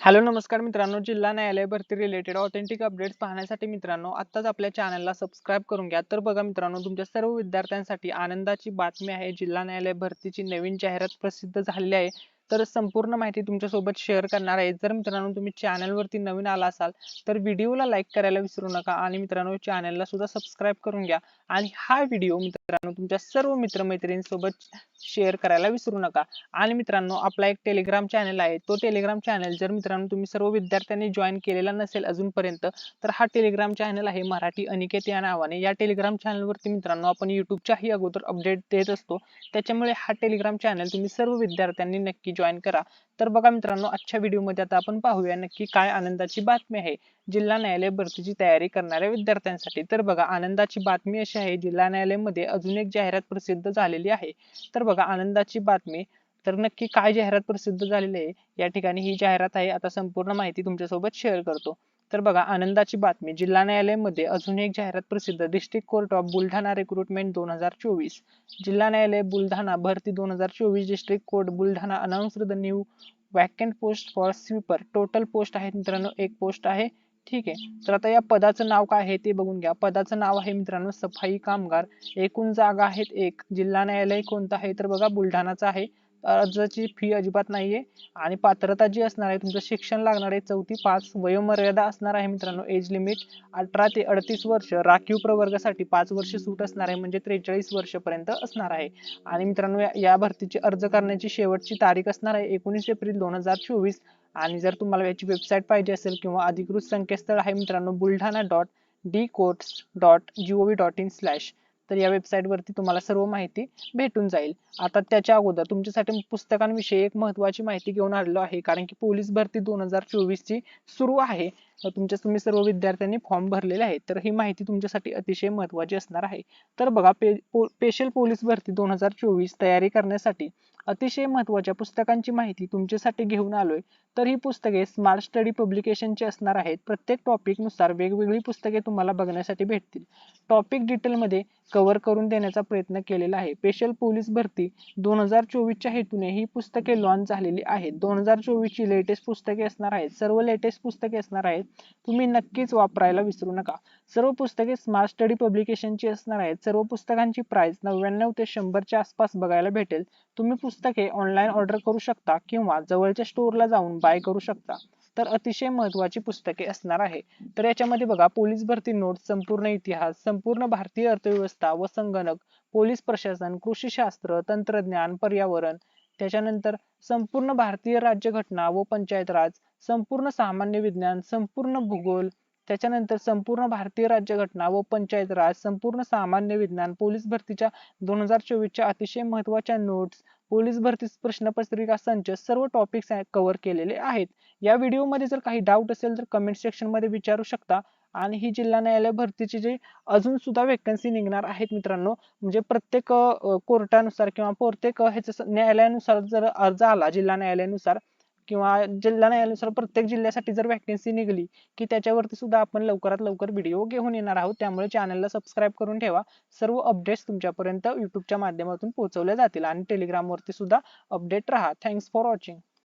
Hello नमस्कार मित्रांनो. जिल्हा न्यायालय भरती रिलेटेड ऑथेंटिक अपडेट्स पाहण्यासाठी मित्रांनो आत्ताच आपल्या चॅनलला सबस्क्राईब करून घ्या. तर बघा मित्रांनो तुमच्या सर्व विद्यार्थ्यांसाठी आनंदाची बातमी आहे. जिल्हा न्यायालय भरतीची नवीन जाहिरात प्रसिद्ध झालेली आहे. तर संपूर्ण माहिती तुमच्यासोबत शेअर करणार आहे. जर मित्रांनो तुम्ही चॅनलवरती नवीन आला असाल तर व्हिडिओला लाईक करायला विसरू नका आणि मित्रांनो चॅनलला सुद्धा सबस्क्राईब करून घ्या. आणि हा व्हिडिओ मित्रांनो तुमच्या सर्व मित्रमैत्रिणींसोबत शेअर करायला विसरू नका. आणि मित्रांनो आपला एक टेलिग्राम चॅनल आहे. तो टेलिग्राम चॅनल जर मित्रांनो तुम्ही सर्व विद्यार्थ्यांनी जॉईन केलेला नसेल अजूनपर्यंत तर हा टेलिग्राम चॅनल आहे मराठी अनिकेत या नावाने. या टेलिग्राम चॅनलवरती मित्रांनो आपण युट्यूबच्याही अगोदर अपडेट देत असतो. त्याच्यामुळे हा टेलिग्राम चॅनल तुम्ही सर्व विद्यार्थ्यांनी नक्की जॉईन करा. तर बघा मित्रांनो आजच्या व्हिडिओमध्ये आता आपण पाहूया नक्की काय आनंदाची बातमी आहे. जिल्हा न्यायालय भरतीची तयारी करणाऱ्या विद्यार्थ्यांसाठी. तर बघा आनंदाची बातमी अशी आहे जिल्हा न्यायालयामध्ये अजून एक जाहिरात प्रसिद्ध झालेली आहे. तर बघा आनंदाची बातमी. तर नक्की काय जाहिरात प्रसिद्ध झालेली आहे या ठिकाणी ही जाहिरात आहे. आता संपूर्ण माहिती तुमच्यासोबत शेअर करतो. तर बघा आनंदाची बातमी. जिल्हा न्यायालयामध्ये अजून एक जाहिरात प्रसिद्ध. District court of Buldhana recruitment दोन हजार चोवीस. जिल्हा न्यायालय बुलढाणा भरती दोन हजार चोवीस. District court Buldhana announce the new vacant post for sweeper total post आहे मित्रांनो एक पोस्ट आहे. ठीक आहे. तर आता या पदाचं नाव काय आहे ते बघून घ्या. पदाचं नाव आहे मित्रांनो सफाई कामगार. एकूण जागा आहेत एक. जिल्हा न्यायालय कोणतं आहे? तर बघा बुलढाणाचं आहे. अर्जाची फी अजिबात नाहीये. आणि पात्रता जी असणार आहे तुमचं शिक्षण लागणार आहे चौथी पाच वयोमर्यादा असणार आहे मित्रांनो एज लिमिट अठरा ते अडतीस वर्ष राखीव प्रवर्गासाठी पाच वर्ष सूट असणार आहे म्हणजे त्रेचाळीस वर्षपर्यंत असणार आहे. आणि मित्रांनो या भरतीची अर्ज करण्याची शेवटची तारीख असणार आहे एकोणीस एप्रिल दोन हजार चोवीस. आणि जर तुम्हाला याची वेबसाईट पाहिजे असेल किंवा अधिकृत संकेतस्थळ आहे मित्रांनो Buldhana dot D courts dot G O V dot in slash तर या वेबसाईट वरती तुम्हाला सर्व माहिती भेटून जाईल. आता त्याच्या अगोदर तुमच्यासाठी पुस्तकांविषयी एक महत्वाची माहिती घेऊन आलेलो आहे. कारण की पोलीस भरती दोन हजार चोवीस ची सुरू आहे. तुमच्या तुम्ही सर्व विद्यार्थ्यांनी फॉर्म भरलेले आहेत. तर ही माहिती तुमच्यासाठी अतिशय महत्वाची असणार आहे. तर बघा पेशल पोलीस भरती दोन हजार चोवीस तयारी करण्यासाठी अतिशय महत्त्वाच्या पुस्तकांची माहिती तुमच्यासाठी घेऊन आलोय. तर ही पुस्तके स्मार्ट स्टडी पब्लिकेशनची असणार आहेत. प्रत्येक टॉपिकनुसार वेगवेगळी पुस्तके तुम्हाला बघण्यासाठी भेटतील. टॉपिक डिटेलमध्ये कव्हर करून देण्याचा प्रयत्न केलेला आहे. स्पेशल पोलीस भरती दोन हजार चोवीसच्या हेतूने ही पुस्तके लॉन्च झालेली आहेत. दोन हजार चोवीस ची लेटेस्ट पुस्तके असणार आहेत. सर्व लेटेस्ट पुस्तके असणार आहेत. तुम्ही नक्कीच वापरायला विसरू नका. सर्व पुस्तके स्मार्ट स्टडी पब्लिकेशनची असणार आहेत. सर्व पुस्तकांची प्राइस नव्याण्णव ते शंभरच्या आसपास बघायला भेटेल. तुम्ही पुस्तक पुस्तके ऑनलाईन ऑर्डर करू शकता किंवा जवळच्या स्टोअरला जाऊन बाय करू शकता. तर अतिशय महत्वाची पुस्तके असणार आहे. तर याच्यामध्ये बघा पोलीस भरती नोट संपूर्ण इतिहास संपूर्ण भारतीय अर्थव्यवस्था व संगणक पोलीस प्रशासन कृषीशास्त्र तंत्रज्ञान पर्यावरण त्याच्यानंतर संपूर्ण भारतीय राज्यघटना व पंचायत राज संपूर्ण सामान्य विज्ञान संपूर्ण भूगोल त्याच्यानंतर संपूर्ण भारतीय राज्यघटना व पंचायत राज संपूर्ण सामान्य विज्ञान पोलीस भरतीच्या दोन हजार चोवीसच्या अतिशय महत्त्वाच्या नोट्स पोलीस भरती प्रश्नपत्रिका संच सर्व टॉपिक्स कव्हर केलेले आहेत. या व्हिडिओमध्ये जर काही डाऊट असेल तर कमेंट सेक्शनमध्ये विचारू शकता. आणि ही जिल्हा न्यायालय भरतीची जे अजून सुद्धा वेकन्सी निघणार आहेत मित्रांनो म्हणजे प्रत्येक कोर्टानुसार किंवा प्रत्येक ह्याच्या न्यायालयानुसार जर अर्ज आला जिल्हा न्यायालयानुसार किंवा जिल्हा न्यायालयानुसार प्रत्येक जिल्ह्यासाठी जर वॅकन्सी निघली की त्याच्यावरती सुद्धा आपण लवकरात लवकर व्हिडिओ घेऊन येणार आहोत. त्यामुळे चॅनलला सबस्क्राईब करून ठेवा. सर्व अपडेट्स तुमच्यापर्यंत युट्यूबच्या माध्यमातून पोहोचवल्या जातील आणि टेलिग्रामवरती सुद्धा अपडेट राहा. Thanks for watching